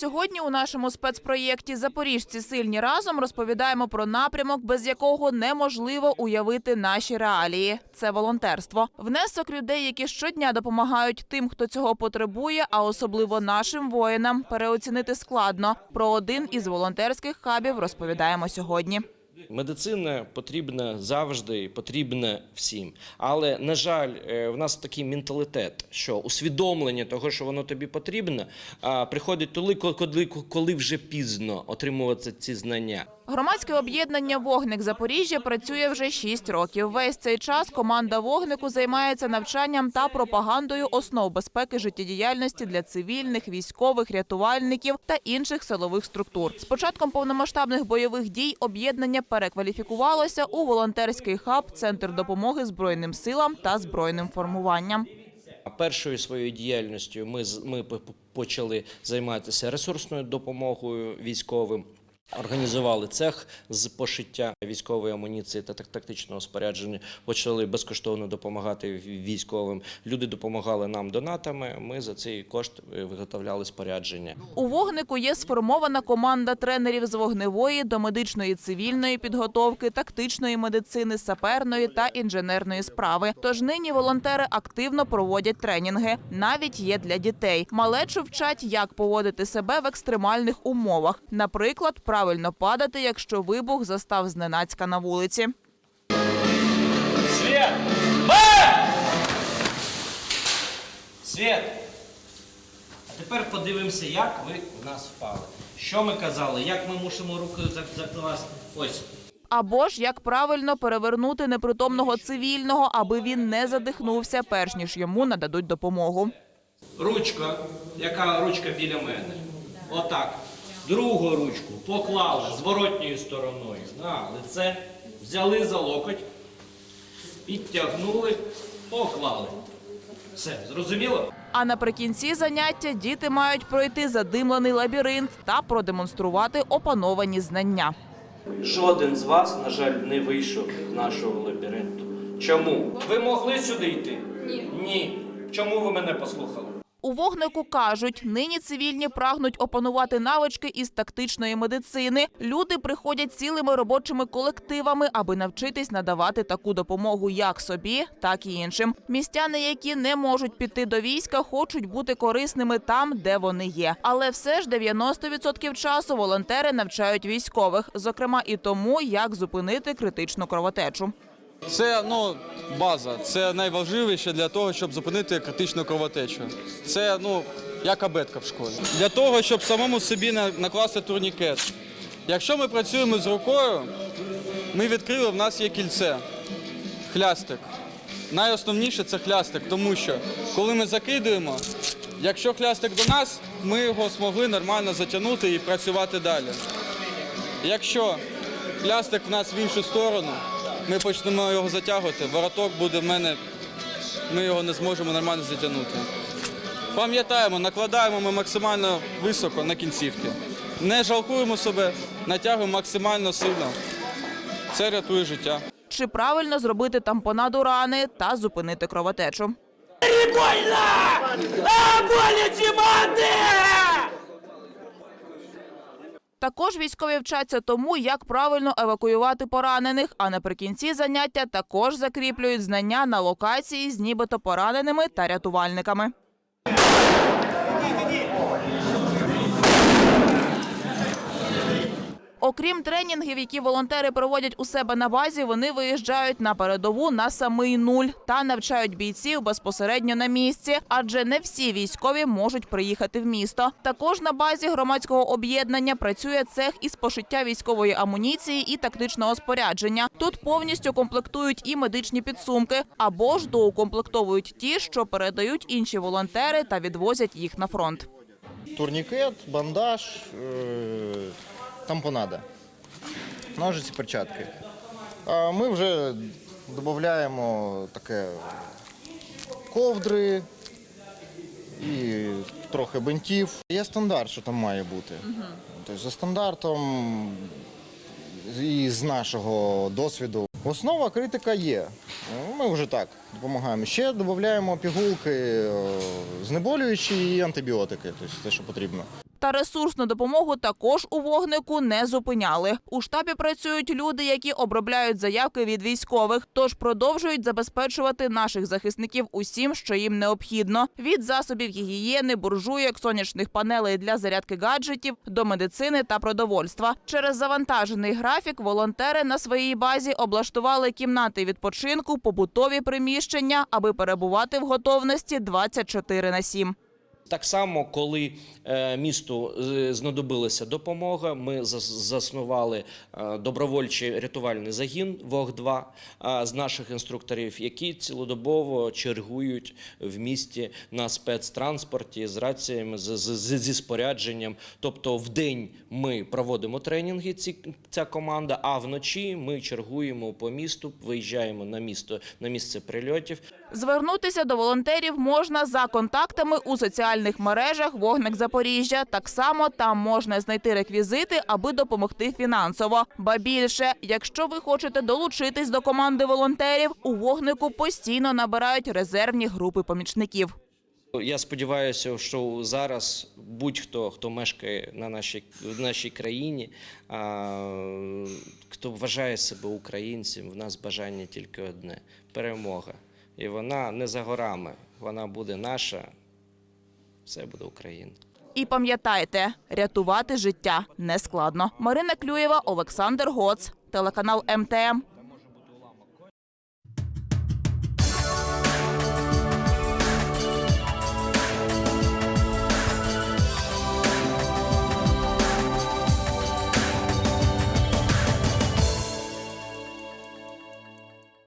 Сьогодні у нашому спецпроєкті Запоріжці сильні разом розповідаємо про напрямок, без якого неможливо уявити наші реалії. Це волонтерство. Внесок людей, які щодня допомагають тим, хто цього потребує, а особливо нашим воїнам, переоцінити складно. Про один із волонтерських хабів розповідаємо сьогодні. Медицина потрібна завжди, потрібна всім. Але на жаль, е, в нас такий менталітет, що усвідомлення того, що воно тобі потрібно, приходить коли, коли вже пізно отримувати ці знання. Громадське об'єднання Вогник Запоріжжя працює вже 6 років. Весь цей час команда вогнику займається навчанням та пропагандою основ безпеки життєдіяльності для цивільних, військових, рятувальників та інших силових структур. З початком повномасштабних бойових дій об'єднання перекваліфікувалося у волонтерський хаб Центр допомоги збройним силам та збройним формуванням. Першою своєю діяльністю ми, ми почали займатися ресурсною допомогою військовим. Організували цех з пошиття військової амуніції та тактичного спорядження. Почали безкоштовно допомагати військовим. Люди допомагали нам донатами. Ми за цей кошт е, виготовляли спорядження. У вогнику є сформована команда тренерів з вогневої до медичної цивільної підготовки, тактичної медицини, саперної та інженерної справи. Тож нині волонтери активно проводять тренінги. Навіть є для дітей. Малечу вчать, як поводити себе в екстремальних умовах. Наприклад, правильно падати, якщо вибух застав зненацька на вулиці. Свет! Б! Свет! А тепер подивимося, як ви в нас впали. Що ми казали? Як ми мусимо руки зак- закласти? Ось. Або ж як правильно перевернути непритомного цивільного, аби він не задихнувся, перш ніж йому нададуть допомогу. Ручка, яка ручка біля мене. Отак. Другу ручку поклали зворотньою стороною на лице, взяли за локоть, підтягнули, поклали. Все, зрозуміло? А наприкінці заняття діти мають пройти задимлений лабіринт та продемонструвати опановані знання. Жоден з вас, на жаль, не вийшов з нашого лабіринту. Чому? Ви могли сюди йти? Ні. Ні. Чому ви мене послухали? У вогнику кажуть, нині цивільні прагнуть опанувати навички із тактичної медицини. Люди приходять цілими робочими колективами, аби навчитись надавати таку допомогу як собі, так і іншим. Містяни, які не можуть піти до війська, хочуть бути корисними там, де вони є. Але все ж 90% часу волонтери навчають військових, зокрема і тому, як зупинити критичну кровотечу. Це ну база, це найважливіше для того, щоб зупинити критичну кровотечу. Це ну як абетка в школі. Для того, щоб самому собі на- накласти турнікет. Якщо ми працюємо з рукою, ми відкрили, в нас є кільце, хлястик. Найосновніше це хлястик, тому що коли ми закидуємо, якщо хлястик до нас, ми його змогли нормально затягнути і працювати далі. Якщо плястик в нас в іншу сторону, ми почнемо його затягувати, вороток буде в мене, ми його не зможемо нормально затягнути. Пам'ятаємо, накладаємо ми максимально високо на кінцівки. Не жалкуємо себе, натягуємо максимально сильно. Це рятує життя. Чи правильно зробити тампонаду рани та зупинити кровотечу? Також військові вчаться тому, як правильно евакуювати поранених. А наприкінці заняття також закріплюють знання на локації з нібито пораненими та рятувальниками. Окрім тренінгів, які волонтери проводять у себе на базі, вони виїжджають на передову на самий нуль та навчають бійців безпосередньо на місці, адже не всі військові можуть приїхати в місто. Також на базі громадського об'єднання працює цех із пошиття військової амуніції і тактичного спорядження. Тут повністю комплектують і медичні підсумки або ж доукомплектовують ті, що передають інші волонтери та відвозять їх на фронт. турнікет, бандаж, е, тампонада, ножиці, перчатки. А ми вже додаємо таке ковдри і трохи бинтів. Є стандарт, що там має бути. Тобто за стандартом і з нашого досвіду. Основа критика є. Ми вже так допомагаємо. Ще додаємо пігулки, е, знеболюючі і антибіотики, тобто те, що потрібно. Та ресурсну допомогу також у вогнику не зупиняли. У штабі працюють люди, які обробляють заявки від військових, тож продовжують забезпечувати наших захисників усім, що їм необхідно: від засобів гігієни, буржуйок, сонячних панелей для зарядки гаджетів до медицини та продовольства. Через завантажений графік волонтери на своїй базі облаштували кімнати відпочинку, побутові приміщення, аби перебувати в готовності 24 на 7. Так само, коли е, місту е, знадобилася допомога, ми заснували е, добровольчий рятувальний загін ВОГ-2 е, з наших інструкторів, які цілодобово чергують в місті на спецтранспорті з раціями, зі спорядженням. Тобто, в день ми проводимо тренінги, ця команда, а вночі ми чергуємо по місту, виїжджаємо на місто на місце прильотів. Звернутися до волонтерів можна за контактами у соціальних мережах Вогник Запоріжжя. Так само там можна знайти реквізити, аби допомогти фінансово. Ба більше, якщо ви хочете долучитись до команди волонтерів, у вогнику постійно набирають резервні групи помічників. Я сподіваюся, що зараз будь-хто, хто мешкає на нашій, в нашій країні, а, хто вважає себе українцем, в нас бажання тільки одне перемога. І вона не за горами, вона буде наша, все буде Україна. І пам'ятайте, рятувати життя не складно. Марина Клюєва, Олександр Гоц, телеканал МТМ.